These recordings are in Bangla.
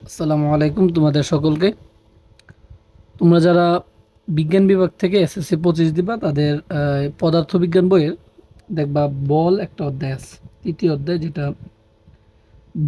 আসসালামু আলাইকুম তোমাদের সকলকে। তোমরা যারা বিজ্ঞান বিভাগ থেকে এসএসসি পঁচিশ দিবা, তাদের পদার্থবিজ্ঞান বইয়ের দেখবা বল একটা অধ্যায় আছে, তৃতীয় অধ্যায় যেটা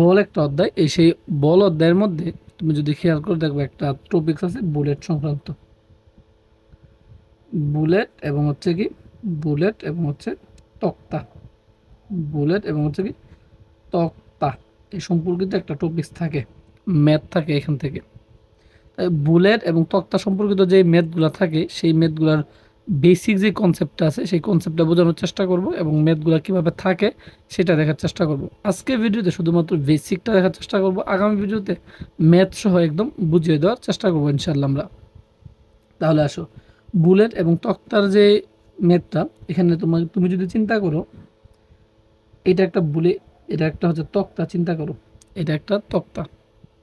বল একটা অধ্যায়। এই সেই বল অধ্যায়ের মধ্যে তুমি যদি খেয়াল করে দেখবে একটা টপিকস আছে বুলেট সংক্রান্ত। বুলেট এবং হচ্ছে কি বুলেট এবং হচ্ছে তক্তা। বুলেট এবং হচ্ছে কি, তক্তা। এই সম্পর্কিত একটা টপিকস থাকে। ম্যাথ থাকে এখান থেকে। বুলেট এবং তক্তা সম্পর্কিত যে ম্যাথগুলো থাকে, সেই ম্যাথগুলোর বেসিক যে কনসেপ্টটা আছে, সেই কনসেপ্টটা বোঝানোর চেষ্টা করব এবং ম্যাথগুলো কীভাবে থাকে, সেটা দেখার চেষ্টা করব। আজকের ভিডিওতে শুধুমাত্র বেসিকটা দেখার চেষ্টা করব। আগামী ভিডিওতে ম্যাথ সহ একদম বুঝিয়ে দেওয়ার চেষ্টা করব ইনশাল্লাহ আমরা। তাহলে আসো, বুলেট এবং তক্তার যে ম্যাথটা, এখানে তোমার, তুমি যদি চিন্তা করো, এটা একটা বুলে, এটা একটা হচ্ছে তক্তা, চিন্তা করো, এটা একটা তক্তা।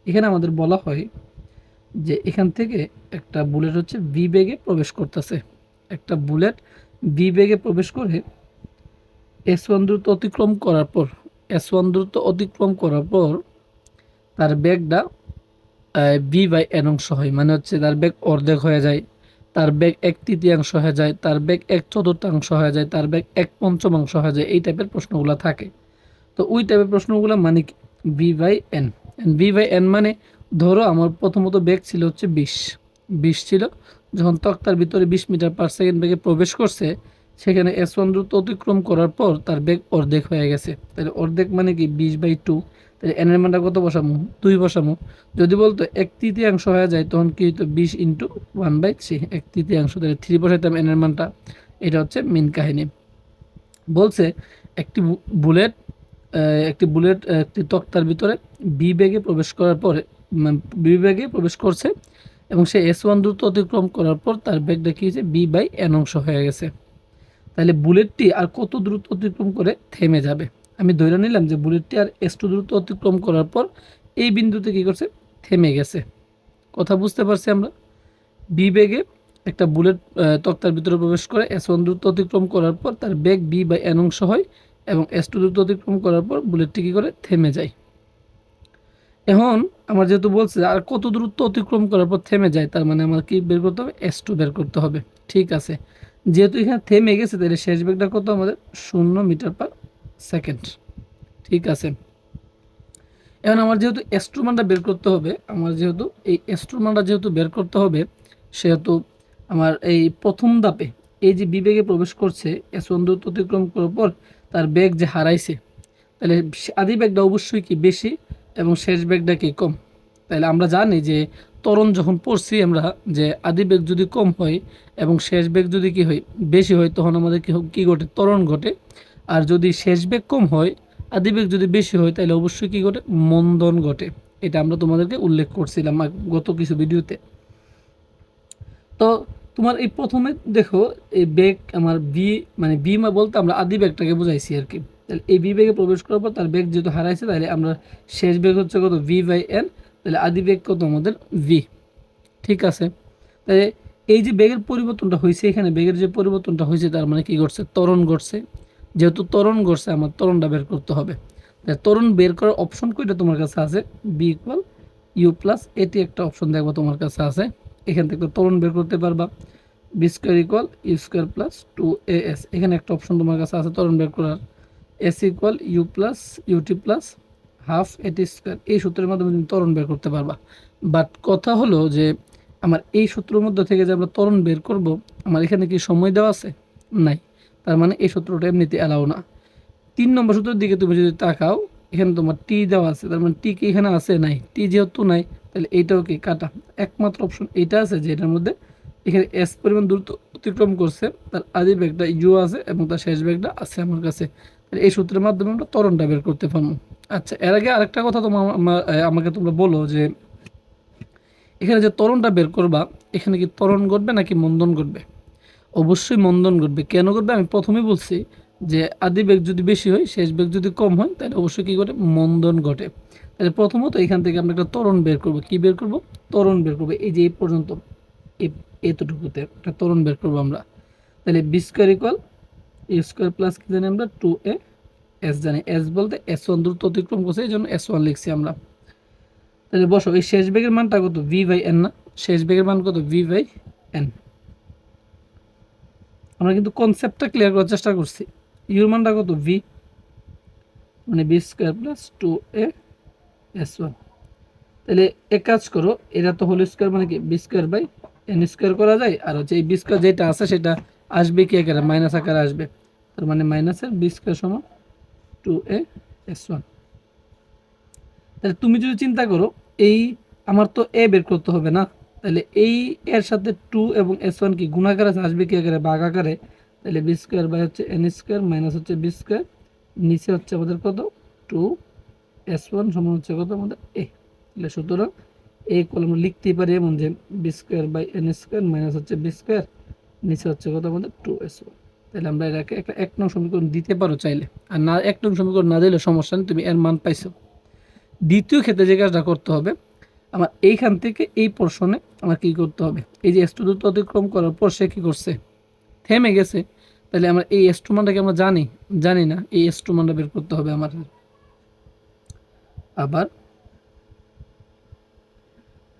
এখানে আমাদের বলা হয় যে এখান থেকে একটা বুলেট হচ্ছে বি বেগে প্রবেশ করতেছে। একটা বুলেট বি বেগে প্রবেশ করে এস ওয়ান দ্রুত অতিক্রম করার পর এস ওয়ান দ্রুত অতিক্রম করার পর তার ব্যাগটা বি বাই এন অংশ হয়। মানে হচ্ছে তার ব্যাগ অর্ধেক হয়ে যায়, তার ব্যাগ এক তৃতীয়াংশ হয়ে যায়, তার ব্যাগ এক চতুর্থাংশ হয়ে যায়, তার ব্যাগ এক পঞ্চমাংশ হয়ে যায়, এই টাইপের প্রশ্নগুলো থাকে। তো ওই টাইপের প্রশ্নগুলো মানে কি? V by n v by n মানে ধরো আমার প্রথমত বেগ ছিল হচ্ছে বিশ। বিশ ছিল, যখন তক্তার ভিতরে বিশ মিটার পার সেকেন্ড বেগে প্রবেশ করছে, সেখানে এস ওয়ান দ্রুত অতিক্রম করার পর তার বেগ অর্ধেক হয়ে গেছে। তাহলে অর্ধেক মানে কি? বিশ বাই টু তাহলে এন এর মানটা কত বসামু? দুই বসামু। যদি বলতো এক তৃতীয়াংশ হয়ে যায়, তখন কি হতো বিশ ইন্টু ওয়ান বাই থ্রি এক তৃতীয়াংশ, তাহলে থ্রি বসাইতাম এন এর মানটা। এটা হচ্ছে মেন কাহিনী। বলছে, একটি বুলেট একটি বুলেট একটি তক্তার ভিতরে বি বেগে প্রবেশ করার পরে বি বেগে প্রবেশ করছে এবং সে এস ওয়ান দ্রুত অতিক্রম করার পর তার বেগটা কি হয়েছে বি বাই এন অংশ হয়ে গেছে। তাহলে বুলেটটি আর কত দ্রুত অতিক্রম করে থেমে যাবে? আমি ধরে নিলাম যে বুলেটটি আর এস টু দ্রুত অতিক্রম করার পর এই বিন্দুতে কি করছে? থেমে গেছে। কথা বুঝতে পারছি আমরা? বি বেগে একটা বুলেট তক্তার ভিতরে প্রবেশ করে এস ওয়ান দ্রুত অতিক্রম করার পর তার বেগ বি বাই এন অংশ হয় এবং এস টু দ্রুত অতিক্রম করার পর বুলেটটি কী করে? থেমে যায়। এখন আমার যেহেতু বলছে আর কত দূরত্ব অতিক্রম করার পর থেমে যায়, তার মানে আমার কি বের করতে হবে? এস টু বের করতে হবে। ঠিক আছে। যেহেতু এখানে থেমে গেছে, তাহলে শেষ বেগটা কত? আমাদের শূন্য মিটার পার সেকেন্ড। ঠিক আছে। এখন আমার যেহেতু এস্ট্রোমানটা বের করতে হবে, আমার যেহেতু এই এস্ট্রোমানটা যেহেতু বের করতে হবে, সেহেতু আমার এই প্রথম ধাপে এই যে বিবেগে প্রবেশ করছে এস ওয়ান দূরত্ব অতিক্রম করার পর তার বেগ যে হারাইছে, তাহলে আদি বেগটা অবশ্যই কি বেশি এবং শেষ বেগটা কি কম? তাহলে আমরা জানি যে ত্বরণ যখন পড়ছি আমরা যে আদি বেগ যদি কম হয় এবং শেষ বেগ যদি কি হয়, বেশি হয়, তখন আমাদের কি কি ঘটে? ত্বরণ ঘটে। আর যদি শেষ বেগ কম হয়, আদি বেগ যদি বেশি হয়, তাহলে অবশ্যই কি ঘটে? মন্দন ঘটে। এটা আমরা তোমাদেরকে উল্লেখ করছিলাম গত কিছু ভিডিওতে তো তোমার এই প্রথমে দেখো, এই বেগ আমার বি মানে বি বলতে আমরা আদি বেগটাকে বুঝাইছি আর কি। তাহলে এই বি বেগে প্রবেশ করার পর তার বেগ যেহেতু হারাইছে, তাহলে আমরা শেষ বেগ হচ্ছে কত? ভি বাই এন তাহলে আদি বেগ কত? আমাদের ভি ঠিক আছে? তাহলে এই যে বেগের পরিবর্তনটা হয়েছে, এখানে বেগের যে পরিবর্তনটা হয়েছে, তার মানে কি ঘটছে? ত্বরণ ঘটছে। যেহেতু ত্বরণ ঘটছে, আমার ত্বরণটা বের করতে হবে। তাই ত্বরণ বের করার অপশন কয়টা তোমার কাছে আছে? বি ইকুয়াল ইউ প্লাস এটি একটা অপশন দেখব তোমার কাছে আছে। এখান থেকে ত্বরণ বের করতে পারবা v square equal u square plus two a s এখানে একটা অপশন তোমার কাছে আছে ত্বরণ বের করার। S equal u plus u t plus half a t square এই সূত্রের মাধ্যমে তুমি ত্বরণ বের করতে পারবা। বাট কথা হলো যে, আমার এই সূত্রের মধ্যে থেকে যে আমরা ত্বরণ বের করব, আমার এখানে কি সময় দেওয়া আছে? নাই। তার মানে এই সূত্রটা এমনিতে অ্যালাউ না। তিন নম্বর সূত্রের দিকে তুমি যদি তাকাও এখানে তোমার টি দেওয়া আছে, তার মানে টি কি এখানে আছে? নাই। টি যেহেতু নাই, তাহলে এইটাও কি কাটা? একমাত্র অপশন এইটা আছে যে এটার মধ্যে এখানে এস পরিমাণ দূরত্ব অতিক্রম করছে, তার আদি ব্যাগটা ইউ আছে এবং তার শেষ ব্যাগটা আছে আমার কাছে। তাহলে এই সূত্রের মাধ্যমে আমরা ত্বরণটা বের করতে পারব। আচ্ছা এর আগে আরেকটা কথা তোমার আমাকে তোমরা বলো যে এখানে যে তরণটা বের করবা, এখানে কি তরণ ঘটবে নাকি মন্দন ঘটবে? অবশ্যই মন্দন ঘটবে। কেন ঘটবে? আমি প্রথমেই বলছি যে আদি বেগ যদি বেশি হয়, শেষ বেগ যদি কম হয়, তাহলে অবশ্যই কী ঘটে? মন্দন ঘটে। তাহলে প্রথমত এখান থেকে আমরা একটা তরণ বের করব। কি বের করব? তরণ বের করব। এই যে এই পর্যন্ত এতটুকুতে একটা ত্বরণ বের করব আমরা। তাহলে v square equal a square plus কি জানি আমরা? টু এ এস জানি। এস বলতে এস ওয়ান দ্রুত অতিক্রম করছে, এই জন্য এস ওয়ান লিখছি আমরা। তাহলে বসো, এই শেষ বেগের মানটা কত? ভি বাই এন না? শেষ বেগের মান কত? ভি বাই এন আমরা কিন্তু কনসেপ্টটা ক্লিয়ার করার চেষ্টা করছি। ইউর মানটা কত? ভি মানে v square plus two a s one তাহলে এক কাজ করো, এটা তো হোল স্কোয়ার মানে কি? V square by n square করা যায়, আর হচ্ছে এই বি স্কোয়ার যেটা আছে সেটা আসবে কি আকারে মাইনাস আকারে আসবে। তার মানে মাইনাসের বি স্কোয়ার সমান টু এ এস ওয়ান তাহলে তুমি যদি চিন্তা করো, এই আমার তো এ বের করতে হবে না। তাহলে এই এর সাথে টু এবং এস ওয়ান কি? গুণাকার আসবে কি আকারে বাঘ আকারে তাহলে বি স্কোয়ার বাই হচ্ছে এন স্কোয়ার মাইনাস হচ্ছে বি স্কোয়ার নিচে হচ্ছে আমাদের কত? টু এস ওয়ান সমান হচ্ছে কত আমাদের এ তাহলে সুতরাং এই কলম লিখতেই পারি এমন যে v square by n square minus হচ্ছে বি স্কোয়ার নিচে হচ্ছে কত আমাদের? টু এস ওয়ান তাহলে আমরা এটাকে একটা এক নং সমীকরণ দিতে পারো চাইলে। আর না, এক নং সমীকরণ না দিলে সমস্যা নেই, তুমি এর মান পাইছো। দ্বিতীয় ক্ষেত্রে যে কাজটা করতে হবে, আমার এইখান থেকে এই পোর্শনে আমার কী করতে হবে? এই যে এস্টু দূরত্ব অতিক্রম করার পর সে কী করছে? থেমে গেছে। তাহলে আমরা এই এস্টু মানটাকে আমরা জানি জানি না, এই এস টু মানটা বের করতে হবে আমার আবার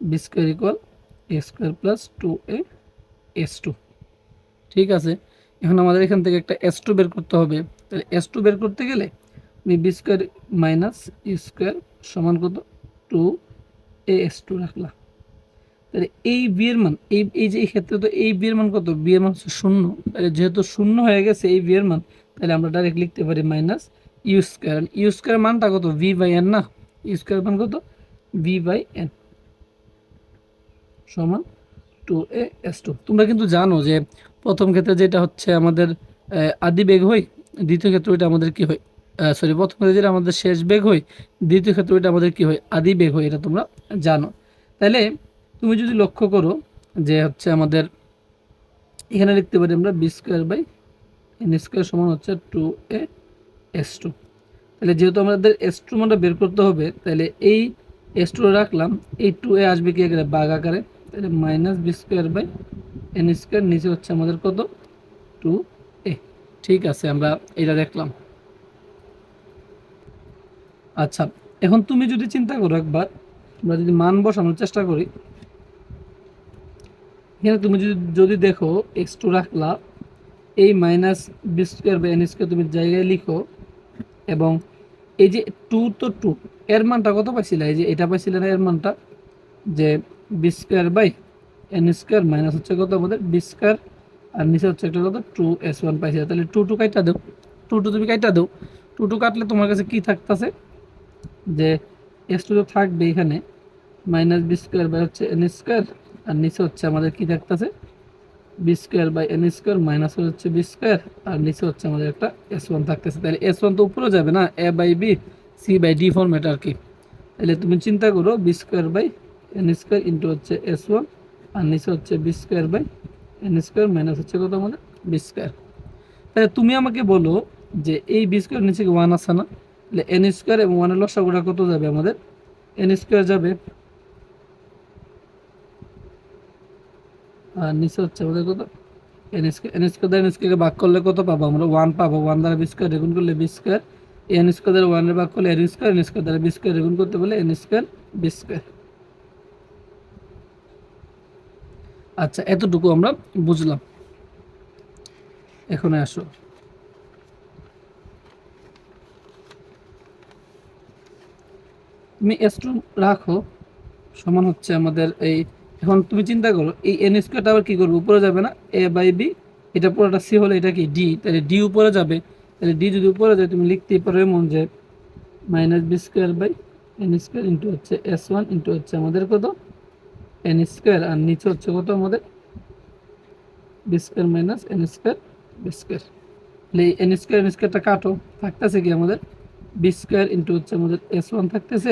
v square equal a square plus two a s two ঠিক আছে? এখন আমাদের এখান থেকে একটা এস টু বের করতে হবে। তাহলে এস টু বের করতে গেলে আমি v square minus e square সমান কত? টু এ এস টু রাখলাম। তাহলে এই বিয়ের মান, এই এই যে এই ক্ষেত্রে তো এই বিয়ের মান কত? বিয়ের মান হচ্ছে শূন্য। তাহলে যেহেতু শূন্য হয়ে গেছে এই বিয়ের মান, তাহলে আমরা ডাইরেক্ট লিখতে পারি minus u square u square মানটা কত? ভি বাই এন না? ইউ স্কোয়ার মান কত? ভি বাই এন সমান টু এ এস টু তোমরা কিন্তু জানো যে প্রথম ক্ষেত্রে যেটা হচ্ছে আমাদের আদি বেগ হয়, দ্বিতীয় ক্ষেত্রে ওইটা আমাদের কি হয়? সরি প্রথম ক্ষেত্রে যেটা আমাদের শেষ বেগ হয়, দ্বিতীয় ক্ষেত্রে ওইটা আমাদের কি হয়? আদি বেগ হয়, এটা তোমরা জানো। তাহলে তুমি যদি লক্ষ্য করো যে হচ্ছে আমাদের এখানে লিখতে পারি আমরা v square by n square সমান হচ্ছে টু এ এস টু। তাহলে যেহেতু আমাদের এস টু মানটা বের করতে হবে, তাহলে এই এস টু রাখলাম, এই টু এ আসবে কি আকারে বাঘ আকারে। তাহলে minus v square by n square নিচে হচ্ছে আমাদের কত? Two a. ঠিক আছে, আমরা এটা দেখলাম। আচ্ছা এখন তুমি যদি চিন্তা করো একবার, আমরা যদি মান বসানোর চেষ্টা করি এখানে তুমি যদি যদি দেখো এক্স টু রাখলা এই মাইনাস বি স্কোয়ার বা এন স্কোয়ার তুমি জায়গায় লিখো, এবং এই যে টু তো টু এর মানটা কত পাইছিলে? এই যে এটা পাইছিলে না এর মানটা? যে v square by n square minus হচ্ছে কত আমাদের? বি স্কোয়ার আর নিচে হচ্ছে একটা কত? টু এস ওয়ান পাইছিলে। তাহলে টু টু কাইটা দাও। টু টু তুমি কাইটা দাও। টু টু কাটলে তোমার কাছে কি থাকতেছে? যে এস টু তো থাকবে এখানে মাইনাস বি স্কোয়ার বাই হচ্ছে এন স্কোয়ার আর নিচে হচ্ছে আমাদের কি থাকতেছে v square by n square minus হচ্ছে বি স্কোয়ার আর নিচে হচ্ছে আমাদের একটা এস ওয়ান থাকতেছে। তাহলে এস ওয়ান তো উপরে যাবে না a by b c by d format আর কি। তাহলে তুমি চিন্তা করো v square by n square into হচ্ছে এস ওয়ান আর নিচে হচ্ছে v square by n square minus হচ্ছে কত আমাদের? বি স্কোয়ার তাহলে তুমি আমাকে বলো যে এই বি স্কোয়ার নিচে কি ওয়ান আছে না? তাহলে এন স্কোয়ার এবং ওয়ানের লসাগুটা কত যাবে আমাদের? এন স্কোয়ার যাবে আর নিচে হচ্ছে আমাদের কত? এন স্কোয়ার এন স্কোয়ার দ্বারা এন স্কোয়ারকে ভাগ করলে কত পাবো? আমরা ওয়ান পাবো। ওয়ান দ্বারা বি স্কোয়ার রেগুন করলে বি স্কোয়ার এন স্কোয়ার দ্বারা ওয়ানের ভাগ করলে এন স্কোয়ার এন স্কোয়ার দ্বারা বি স্কোয়ার রেগুন করতে পারলে এন স্কোয়ার বি স্কোয়ার আচ্ছা এতটুকু আমরা বুঝলাম। এখন আসো। তুমি এস রাখো, সমান হচ্ছে আমাদের এই এখন তুমি চিন্তা করো, এই এন স্কোয়ারটা আবার কী করব? উপরে যাবে না? এ বাই বি এটা পুরোটা সি হলে এটা কি ডি তাহলে ডি উপরে যাবে। তাহলে ডি যদি উপরে যায়, তুমি লিখতেই পারো এমন যে minus v square by n square into হচ্ছে এস ওয়ান ইন্টু হচ্ছে আমাদের কত? এন স্কোয়ার আর নিচে হচ্ছে কত আমাদের? V square minus n square v square তাহলে এই এন স্কোয়ার এন স্কোয়ারটা কাটো। থাকতেছে কি আমাদের? বি স্কোয়ার ইন্টু হচ্ছে আমাদের এস ওয়ান থাকতেছে,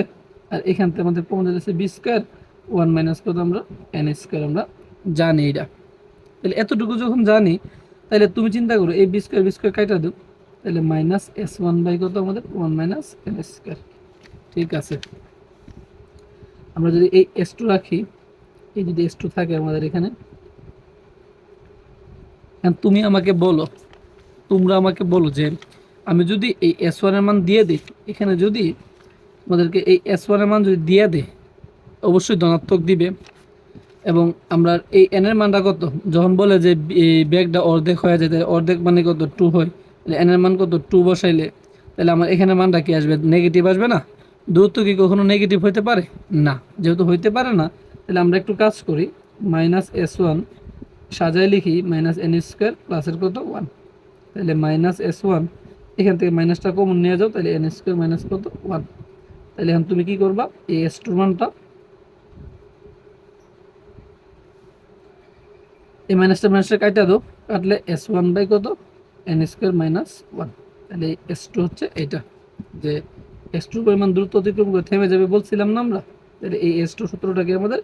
আর এখান থেকে আমাদের পৌঁছে যাচ্ছে বি স্কোয়ার ওয়ান মাইনাস কত আমরা? এন স্কোয়ার আমরা জানি এটা তাহলে এতটুকু যখন জানি, তাহলে তুমি চিন্তা করো, এই বি স্কোয়ার বি স্কোয়ার কাইটা দেব। তাহলে মাইনাস এস ওয়ান বাই কত আমাদের? One minus n square. ঠিক আছে। আমরা যদি এই এস টু রাখি, এই যদি এস টু থাকে আমাদের এখানে তুমি আমাকে বলো, তোমরা আমাকে বলো যে আমি যদি এই এস ওয়ানের মান দিয়ে দিই, এখানে যদি আমাদেরকে এই এস ওয়ানের মান যদি দিয়ে দেয় অবশ্যই ধনাত্মক দিবে। এবং আমরা এই এন এর মানটা কত? যখন বলে যে এই ব্যাগটা অর্ধেক হয়ে যায়, তাহলে অর্ধেক মানে কত? টু হয়। তাহলে এন এর মান কত? টু বসাইলে, তাহলে আমার এখানে মানটা কি আসবে? নেগেটিভ আসবে না? দূরত্ব কি কখনো নেগেটিভ হইতে পারে? না। যেহেতু হইতে পারে না, তাহলে আমরা একটু কাজ করি। মাইনাস এস ওয়ান সাজায় লিখি মাইনাস এন স্কোয়ার প্লাসের কত? ওয়ান তাহলে মাইনাস এস ওয়ান এখান থেকে মাইনাসটা কমন নিয়ে যাও, তাহলে এন স্কোয়ার মাইনাস কত? ওয়ান তাহলে এখন তুমি কি করবা? এই এস টুর মানটা এই মাইনাসটা মাইনাসটা কাটা দাও, কাটলে এস ওয়ান বাই কত? এন স্কোয়ার মাইনাস ওয়ান তাহলে এস টু হচ্ছে এইটা, যে এস টুর পরিমাণ দ্রুত অতিক্রম করে থেমে যাবে বলছিলাম না আমরা। তাহলে এই এস টু সূত্রটাকে আমাদের?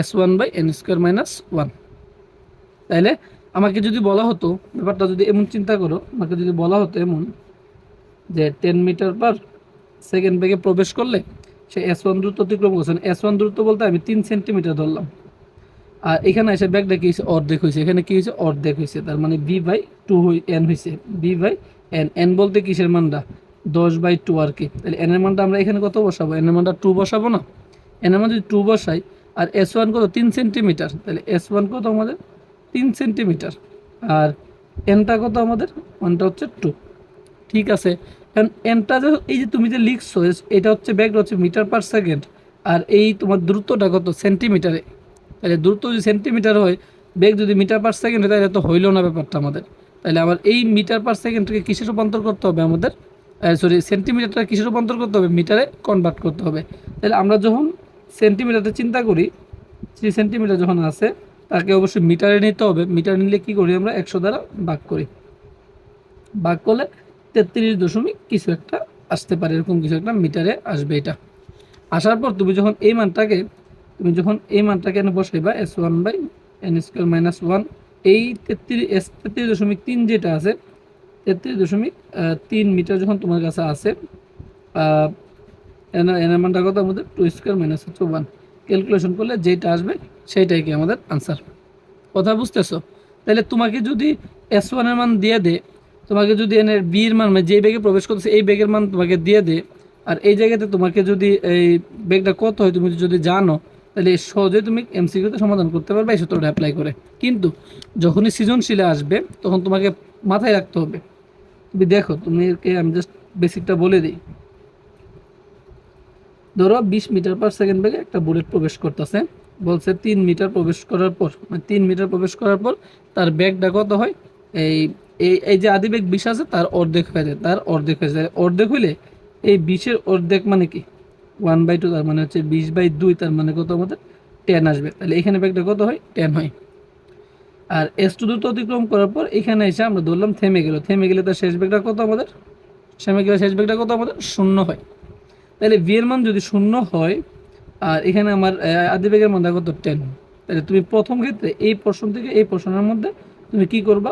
S one by n square minus one তাইলে আমাকে যদি বলা হতো, ব্যাপারটা যদি এমন চিন্তা করো, আমাকে যদি বলা হতো এমন, যে টেন মিটার পার সেকেন্ড বেগে প্রবেশ করলে সে এস ওয়ান দ্রুত অতিক্রম করছেন এস ওয়ান দ্রুত বলতে আমি তিন সেন্টিমিটার ধরলাম। আর এখানে এসে ব্যাগটা কি হয়েছে অর্ধেক হয়েছে। এখানে কি হয়েছে? অর্ধেক হয়েছে। তার মানে বি বাই টু এন হয়েছে। বি বাই এন এন বলতে কিসের মানটা? দশ বাই টু আর কি। তাহলে এন এর মানটা আমরা এখানে কত বসাবো? এন এর মানটা টু বসাবো না? এন এর মান যদি টু বসাই, আর এস ওয়ান কত? তিন সেন্টিমিটার তাহলে এস ওয়ান কত আমাদের? তিন সেন্টিমিটার আর এনটা কত আমাদের? ওয়ানটা হচ্ছে টু ঠিক আছে? কারণ এনটা যে এই যে তুমি যে লিখছো, এটা হচ্ছে ব্যাগটা হচ্ছে মিটার পার সেকেন্ড। আর এই তোমার দ্রুতটা কত? সেন্টিমিটারে তাহলে দ্রুত যদি সেন্টিমিটার হয়, বেগ যদি মিটার পার সেকেন্ড হয়, তাহলে তো হইল না ব্যাপারটা আমাদের। তাহলে আমার এই মিটার পার সেকেন্ডকে কিসে রূপান্তর করতে হবে আমাদের? সরি সেন্টিমিটারটা কিসে রূপান্তর করতে হবে? মিটারে কনভার্ট করতে হবে। তাহলে আমরা যখন সেন্টিমিটারটা চিন্তা করি থ্রি সেন্টিমিটার যখন আছে, তাকে অবশ্যই মিটারে নিতে হবে। মিটার নিলে কি করি আমরা? একশো দ্বারা ভাগ করি। ভাগ করলে তেত্রিশ দশমিক কিছু একটা আসতে পারে। এরকম কিছু একটা মিটারে আসবে এটা। আসার পর তুমি যখন এই মানটাকে তুমি যখন এই মানটাকে এনে বসাইবা s one by n square minus one এই তেত্রিশ এস তেত্রিশ দশমিক তিন যেটা আছে, তেত্রিশ দশমিক তিন মিটার যখন তোমার কাছে আছে এনার মানটা কত আমাদের? টু স্কোয়ার মাইনাস হচ্ছে ওয়ান ক্যালকুলেশন করলে যেটা আসবে সেইটাই কি আমাদের আনসার কথা বুঝতেছো? তাহলে তোমাকে যদি এস ওয়ানের মান দিয়ে দে, তোমাকে যদি এনের বি এর মান মানে যে বেগে প্রবেশ করতেছে, এই বেগের মান তোমাকে দিয়ে দে, আর এই জায়গাতে তোমাকে যদি এই বেগটা কত হয়, তুমি যদি জানো তাহলে সহজে তুমি এমসিকিউতে সমাধান করতে পারবে এই সূত্রটা অ্যাপ্লাই করে। কিন্তু যখনই সৃজনশীলে আসবে, তখন তোমাকে মাথায় রাখতে হবে। তুমি দেখো তুমি আমি জাস্ট বেসিকটা বলে দিই। ধরো বিশ মিটার পার সেকেন্ড বেগে একটা বুলেট প্রবেশ করতেছে, বলছে তিন মিটার প্রবেশ করার পর মানে তিন মিটার প্রবেশ করার পর তার ব্যাগটা কত হয়? এই এই এই যে আদি বেগ আছে, তার অর্ধেক হয়ে যায়, তার অর্ধেক হয়ে যায়। অর্ধেক হইলে এই বিশের অর্ধেক মানে কি? ওয়ান বাই টু তার মানে হচ্ছে বিশ বাই দুই তার মানে কত আমাদের? টেন আসবে। তাহলে এখানে ব্যাগটা কত হয়? টেন হয়। আর এস টু দ্রুত অতিক্রম করার পর এখানে এসে আমরা ধরলাম থেমে গেল। থেমে গেলে তার শেষ ব্যাগটা কত আমাদের? থেমে গেলে শেষ ব্যাগটা কত আমাদের? শূন্য হয়। তাহলে এর মান যদি শূন্য হয়, আর এখানে আমার আদি বেগের মান কত? টেন। তাহলে তুমি প্রথম ক্ষেত্রে এই পোর্শন থেকে এই প্রশ্নের মধ্যে তুমি কি করবা?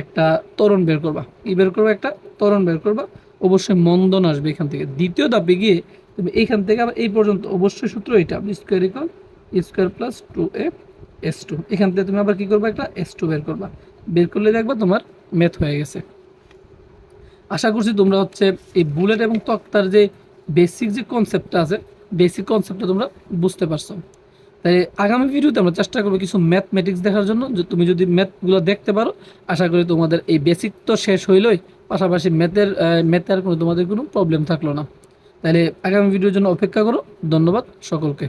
একটা তরণ বের করবা। কি বের করবা? একটা তরণ বের করবা। অবশ্যই মন্দন আসবে এখান থেকে। দ্বিতীয় ধাপে গিয়ে তুমি এইখান থেকে আবার এই পর্যন্ত অবশ্যই সূত্র এটা square equal square plus two a s two এখান থেকে তুমি আবার কি করবা একটা এস টু বের করবা। বের করলে দেখবা তোমার ম্যাথ হয়ে গেছে। আশা করছি তোমরা হচ্ছে এই বুলেট এবং তক্তার যে বেসিক যে কনসেপ্টটা আছে বেসিক কনসেপ্টটা তোমরা বুঝতে পারছ। তাই আগামী ভিডিওতে আমরা চেষ্টা করব কিছু ম্যাথমেটিক্স দেখার জন্য, যে তুমি যদি ম্যাথগুলো দেখতে পারো, আশা করি তোমাদের এই বেসিক তো শেষ হইলই, পাশাপাশি ম্যাথের ম্যাথে আর কোনো তোমাদের কোনো প্রবলেম থাকল না। তাহলে আগামী ভিডিওর জন্য অপেক্ষা করো। ধন্যবাদ সকলকে।